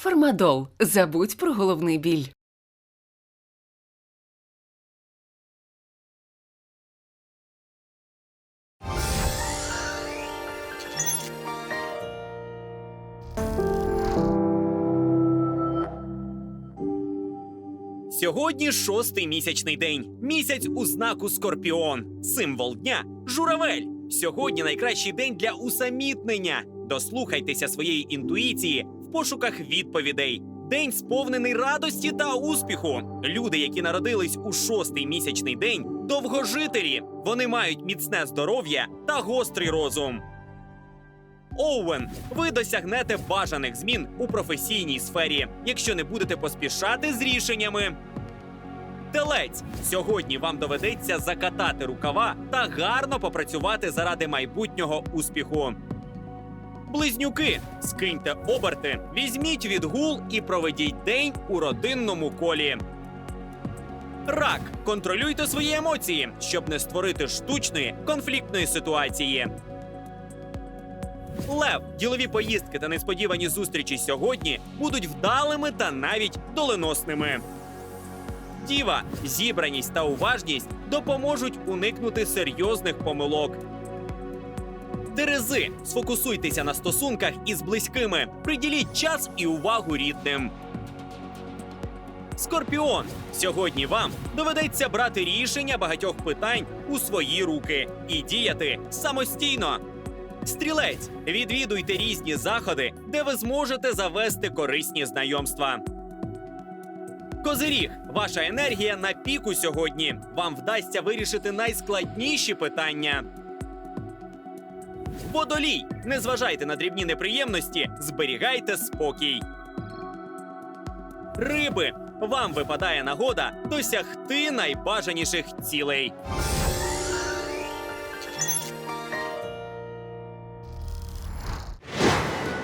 Фармадол. Забудь про головний біль. Сьогодні шостий місячний день. Місяць у знаку Скорпіон. Символ дня журавель. Сьогодні найкращий день для усамітнення. Дослухайтеся своєї інтуїції в пошуках відповідей. День сповнений радості та успіху. Люди, які народились у шостий місячний день, довгожителі. Вони мають міцне здоров'я та гострий розум. Оуен, ви досягнете бажаних змін у професійній сфері, якщо не будете поспішати з рішеннями. Телець, сьогодні вам доведеться закатати рукава та гарно попрацювати заради майбутнього успіху. Близнюки, скиньте оберти, візьміть відгул і проведіть день у родинному колі. Рак, контролюйте свої емоції, щоб не створити штучної конфліктної ситуації. Лев, ділові поїздки та несподівані зустрічі сьогодні будуть вдалими та навіть доленосними. Діва, зібраність та уважність допоможуть уникнути серйозних помилок. Терези, сфокусуйтеся на стосунках із близькими, приділіть час і увагу рідним. Скорпіон, сьогодні вам доведеться брати рішення багатьох питань у свої руки і діяти самостійно. Стрілець, відвідуйте різні заходи, де ви зможете завести корисні знайомства. Козиріг, ваша енергія на піку сьогодні. Вам вдасться вирішити найскладніші питання. Водолій, не зважайте на дрібні неприємності, зберігайте спокій. Риби, вам випадає нагода досягти найбажаніших цілей.